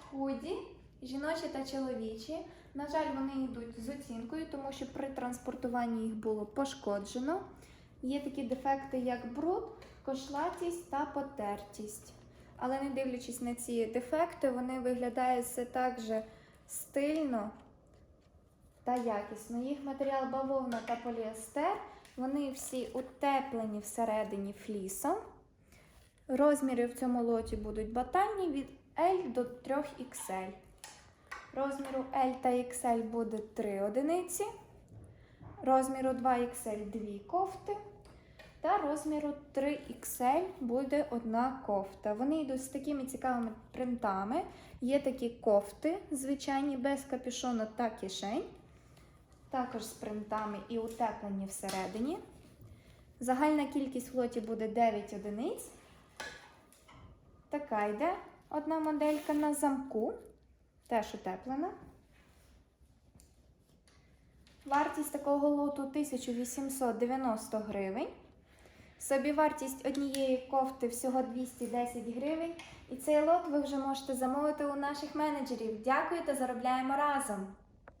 худі, жіночі та чоловічі. На жаль, вони йдуть з оцінкою, тому що при транспортуванні їх було пошкоджено. Є такі дефекти, як бруд, кошлатість та потертість. Але не дивлячись на ці дефекти, вони виглядають все так же стильно та якісно. Їх матеріал бавовна та поліестер. Вони всі утеплені всередині флісом. Розміри в цьому лоті будуть батальні від L до 3XL. Розміру L та XL буде 3 одиниці. Розміру 2XL 2 кофти. Та розміру 3XL буде одна кофта. Вони йдуть з такими цікавими принтами. Є такі кофти, звичайні, без капюшону та кишень. Також з принтами і утеплені всередині. Загальна кількість в лоті буде 9 одиниць. Така йде одна моделька на замку, теж утеплена. Вартість такого лоту 1890 гривень. Собівартість однієї кофти всього 210 гривень. І цей лот ви вже можете замовити у наших менеджерів. Дякую та заробляємо разом!